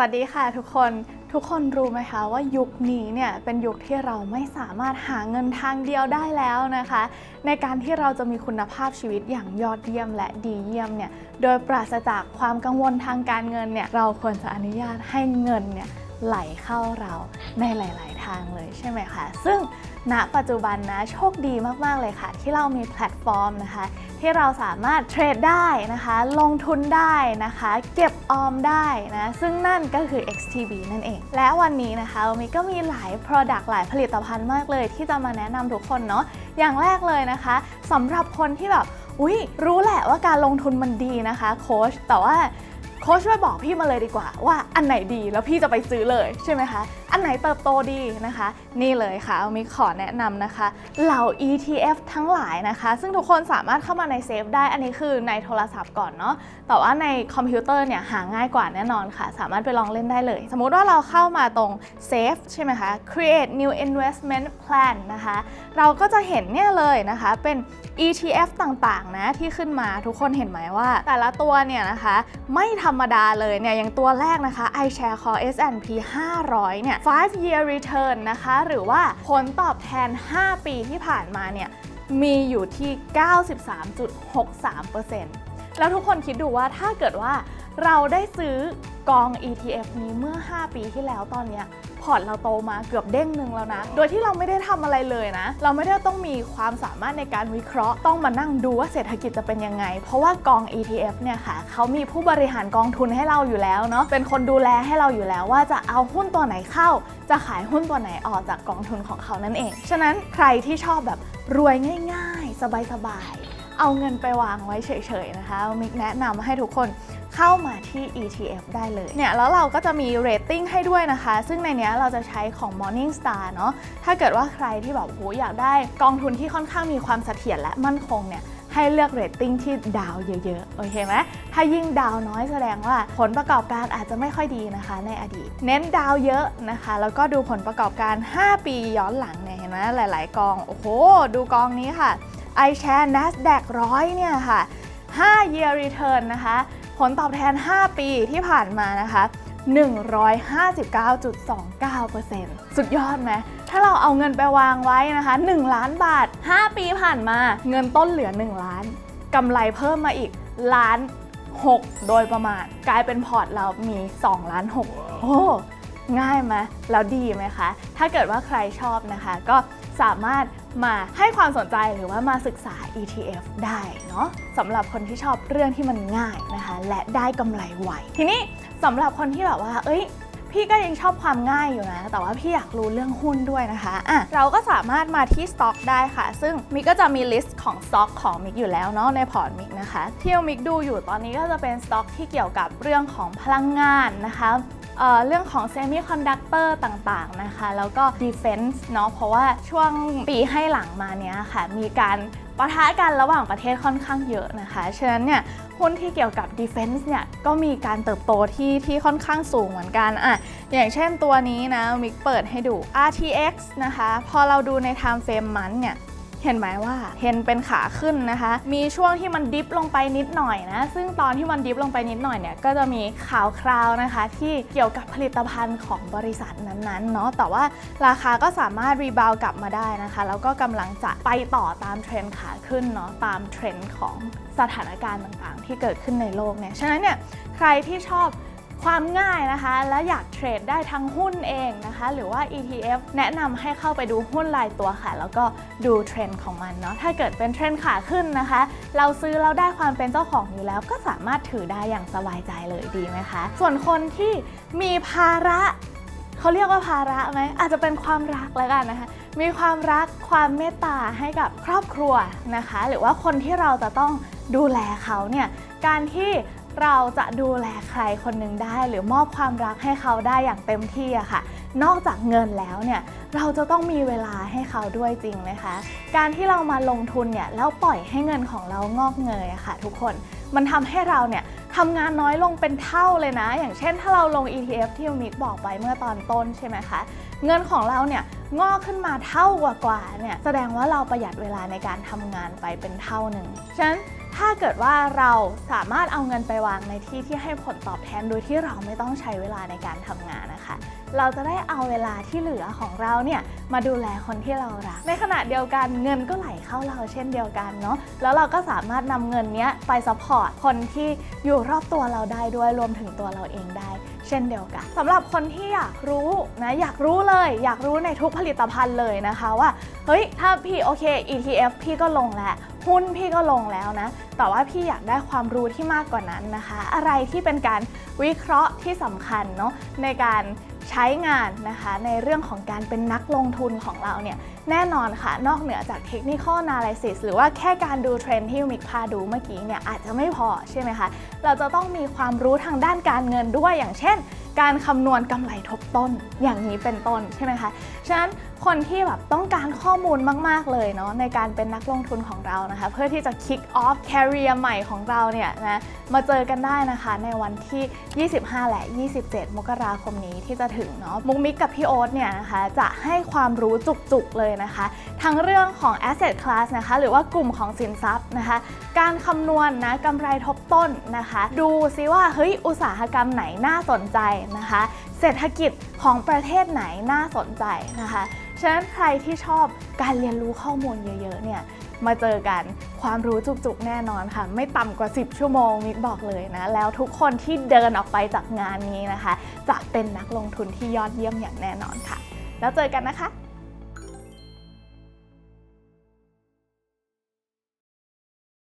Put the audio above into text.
วัสดีค่ะทุกคนทุกคนรู้ไหมคะว่ายุคนี้เนี่ยเป็นยุคที่เราไม่สามารถหาเงินทางเดียวได้แล้วนะคะ ในการที่เราจะมีคุณภาพชีวิตอย่างยอดเยี่ยมและดีเยี่ยมเนี่ยโดยปราศจากความกังวลทางการเงินเนี่ยเราควรจะอนุญาตให้เงินเนี่ยไหลเข้าเราในหลาย ๆ ทางเลยใช่ไหมคะ ซึ่ง ณปัจจุบันนะโชคดีมาก ๆ เลยค่ะ ที่เรามีแพลตฟอร์มนะคะ ที่เราสามารถเทรดได้นะคะ ลงทุนได้นะคะ เก็บออมได้นะซึ่งนั่นก็คือ XTB นั่นเอง และวันนี้นะคะมีก็มีหลาย Product หลายผลิตภัณฑ์มากเลย ที่จะมาแนะนำทุกคนเนาะอย่างแรกเลยนะคะสำหรับคนที่แบบอุ๊ยรู้แหละว่าการลงทุนมันดีนะคะโค้ชแต่ว่าโค้ชช่วยบอกพี่มาเลยดีกว่าว่าอันไหนดีแล้วพี่จะไปซื้อเลยใช่ไหมคะ อันไหนเติบโตดีนะคะ นี่เลยค่ะเอามิขอแนะนำนะคะเหล่า ETF ทั้งหลายนะคะ ซึ่งทุกคนสามารถเข้ามาในเซฟได้อันนี้คือในโทรศัพท์ก่อนเนาะแต่ว่าในคอมพิวเตอร์เนี่ยหาง่ายกว่าแน่นอนค่ะ สามารถไปลองเล่นได้เลย สมมุติว่าเราเข้ามาตรง Save ใช่ไหมคะ Create New Investment Plan นะคะ เราก็จะเห็นเนี่ยเลยนะคะเป็น ETF ต่างๆนะที่ขึ้นมาทุกคนเห็นไหมว่า แต่ละตัวเนี่ยนะคะ ไม่ธรรมดาเลยเนี่ยอย่างตัวแรกนะคะ iShare Core S&P 500 เนี่ย5 year return นะคะ หรือว่าผลตอบแทน 5 ปีที่ผ่านมาเนี่ยมีอยู่ที่ 93.63%แล้วทุกคนคิดดูว่าถ้าเกิดว่าเราได้ซื้อกอง ETF นี้เมื่อ 5 ปีที่แล้วตอนเนี้ย พอร์ตเราโตมาเกือบเด้งหนึ่งแล้วนะ โดยที่เราไม่ได้ทำอะไรเลยนะ เราไม่ได้ต้องมีความสามารถในการวิเคราะห์ ต้องมานั่งดูว่าเศรษฐกิจจะเป็นยังไง เพราะว่ากอง ETF เนี่ยค่ะเขามีผู้บริหารกองทุนให้เราอยู่แล้วเนาะ เป็นคนดูแลให้เราอยู่แล้วว่าจะเอาหุ้นตัวไหนเข้า จะขายหุ้นตัวไหนออกจากกองทุนของเขานั่นเอง ฉะนั้นใครที่ชอบแบบรวยง่าย ๆ สบายๆ เอาเงินไปวางไว้เฉยๆนะคะมิกแนะนำให้ทุกคน เข้ามาที่ ETF ได้เลยเนี่ยแล้วเราก็จะมีเรตติ้งให้ด้วยนะคะ ซึ่งในนี้เราจะใช้ของ Morningstar เนาะถ้าเกิดว่าใครที่แบบโหอยากได้กองทุนที่ค่อนข้างมีความเสถียรและมั่นคงเนี่ยให้เลือกเรตติ้งที่ดาวเยอะๆ โอเคไหม ถ้ายิ่งดาวน้อยแสดงว่าผลประกอบการอาจจะไม่ค่อยดีนะคะในอดีต เน้นดาวเยอะนะคะ แล้วก็ดูผลประกอบการ 5 ปีย้อนหลังเนี่ยเห็นไหมหลายๆ กอง โอ้โห ดูกองนี้ค่ะ iShare NASDAQ 100 เนี่ยค่ะ 5 year return นะคะ ผลตอบแทน 5 ปีที่ผ่านมานะคะ 159.29%สุดยอดไหม ถ้าเราเอาเงินไปวางไว้นะคะ 1 ล้านบาท 5 ปีผ่านมา เงินต้นเหลือ 1 ล้าน กำไรเพิ่มมาอีกล้าน 6 โดยประมาณ กลายเป็นพอร์ตเรามี 2 ล้าน 6 โอ้ ง่ายไหมแล้วดีไหมคะ ถ้าเกิดว่าใครชอบนะคะ ก็ สามารถมาให้ความสนใจหรือว่ามาศึกษา ETF ได้เนาะสำหรับคนที่ชอบเรื่องที่มันง่ายนะคะ และได้กำไรไวทีนี้สำหรับคนที่แบบว่า เอ้ยพี่ก็ยังชอบความง่ายอยู่นะ แต่ว่าพี่อยากรู้เรื่องหุ้นด้วยนะคะอะเราก็สามารถมาที่สต็อกได้ค่ะ ซึ่งมิกก็จะมีลิสต์ของสต็อกของมิกอยู่แล้วเนาะในพอร์ตมิกนะคะ ที่มิกดูอยู่ตอนนี้ก็จะเป็นสต็อกที่เกี่ยวกับเรื่องของพลังงานนะคะ เรื่องของเซมิคอนดักเตอร์ต่างๆนะคะ แล้วก็ Defense เนาะเพราะว่าช่วงปีให้หลังมาเนี้ยค่ะ มีการปะทะกันระหว่างประเทศค่อนข้างเยอะนะคะฉะนั้นเนี่ยหุ้นที่เกี่ยวกับ Defense เนี่ยก็มีการเติบโตที่ที่ค่อนข้างสูงเหมือนกันอะอย่างเช่นตัวนี้นะมิกเปิดให้ดู RTX นะคะ พอเราดูใน time frame มันเนี่ย เห็นไหมว่าเห็นเป็นขาขึ้นนะคะ มีช่วงที่มันดิฟลงไปนิดหน่อยนะ ซึ่งตอนที่มันดิฟลงไปนิดหน่อยเนี่ยก็จะมีข่าวคราวนะคะ ที่เกี่ยวกับผลิตภัณฑ์ของบริษัทนั้นๆเนาะแต่ว่าราคาก็สามารถรีบาวกลับมาได้นะคะ แล้วก็กำลังจะไปต่อตามเทรนด์ขาขึ้นเนาะตามเทรนด์ของสถานการณ์ต่างๆ ที่เกิดขึ้นในโลกเนี่ยฉะนั้นเนี่ยใครที่ชอบ ความง่ายนะคะ และอยากเทรดได้ทั้งหุ้นเองนะคะ หรือว่า ETF แนะนำให้เข้าไปดูหุ้นรายตัวค่ะ แล้วก็ดูเทรนด์ของมันเนาะถ้าเกิดเป็นเทรนด์ขาขึ้นนะคะ เราซื้อเราได้ความเป็นเจ้าของอยู่แล้ว ก็สามารถถือได้อย่างสบายใจเลยดีไหมคะ ส่วนคนที่มีภาระเขาเรียกว่าภาระไหมอาจจะเป็นความรักแล้วกันนะคะ มีความรักความเมตตาให้กับครอบครัวนะคะ หรือว่าคนที่เราจะต้องดูแลเขาเนี่ยการที่ เราจะดูแลใครคนหนึ่งได้ หรือมอบความรักให้เขาได้อย่างเต็มที่อะค่ะ นอกจากเงินแล้วเนี่ยเราจะต้องมีเวลาให้เขาด้วยจริงไหมคะ การที่เรามาลงทุนเนี่ยแล้วปล่อยให้เงินของเรางอกเงยอะค่ะ ทุกคนมันทำให้เราเนี่ยทำงานน้อยลงเป็นเท่าเลยนะ อย่างเช่นถ้าเราลง ETF ที่มิกบอกไปเมื่อตอนต้นใช่ไหมคะ เงินของเราเนี่ยงอกขึ้นมาเท่ากว่าๆเนี่ยแสดงว่าเราประหยัดเวลาในการทำงานไปเป็นเท่าหนึ่งฉะนั้น ถ้าเกิดว่าเราสามารถเอาเงินไปวางในที่ที่ให้ผลตอบแทนโดยที่เราไม่ต้องใช้เวลาในการทำงานนะคะ เราจะได้เอาเวลาที่เหลือของเราเนี่ยมาดูแลคนที่เรารัก ในขณะเดียวกันเงินก็ไหลเข้าเราเช่นเดียวกันเนาะ แล้วเราก็สามารถนำเงินเนี้ยไปซัพพอร์ตคนที่อยู่รอบตัวเราได้ด้วยรวมถึงตัวเราเองได้ เช่นเดียวกันสำหรับคนที่อยากรู้นะอยากรู้เลย อยากรู้ในทุกผลิตภัณฑ์เลยนะคะว่าเฮ้ยถ้าพี่โอเค ETF พี่ก็ลงแล้ว หุ้นพี่ก็ลงแล้วนะ แต่ว่าพี่อยากได้ความรู้ที่มากกว่านั้นนะคะ อะไรที่เป็นการวิเคราะห์ที่สำคัญเนาะในการใช้งานนะคะในเรื่องของการเป็นนักลงทุนของเราเนี่ยแน่นอนค่ะ นอกเหนือจาก Technical Analysis หรือว่าแค่การดูเทรนด์ที่มิกพาดูเมื่อกี้เนี่ยอาจจะไม่พอใช่ไหมคะ เราจะต้องมีความรู้ทางด้านการเงินด้วยอย่างเช่น การคำนวณกำไรทบต้นอย่างนี้เป็นต้นใช่ไหมคะ ฉะนั้นคนที่แบบต้องการข้อมูลมาก ๆ เลยเนาะในการเป็นนักลงทุนของเรานะคะ เพื่อที่จะ kick off career ใหม่ของเราเนี่ยนะมาเจอกันได้นะคะในวันที่ 25 และ 27 มกราคมนี้ที่จะถึงเนาะมุกมิกกับพี่โอ๊ตเนี่ยนะคะจะให้ความรู้จุกๆเลยนะคะ ทั้งเรื่องของ asset class นะคะหรือว่ากลุ่มของสินทรัพย์นะคะ การคำนวณนะกำไรทบต้นนะคะ ดูซิว่าเฮ้ยอุตสาหกรรมไหนน่าสนใจนะคะ เศรษฐกิจของประเทศไหนน่าสนใจนะคะฉะนั้นใครที่ชอบการเรียนรู้ข้อมูลเยอะๆเนี่ย มาเจอกันความรู้จุกๆแน่นอนค่ะ ไม่ต่ำกว่า 10 ชั่วโมงมิกบอกเลยนะ แล้วทุกคนที่เดินออกไปจากงานนี้นะคะ จะเป็นนักลงทุนที่ยอดเยี่ยมอย่างแน่นอนค่ะ แล้วเจอกันนะคะ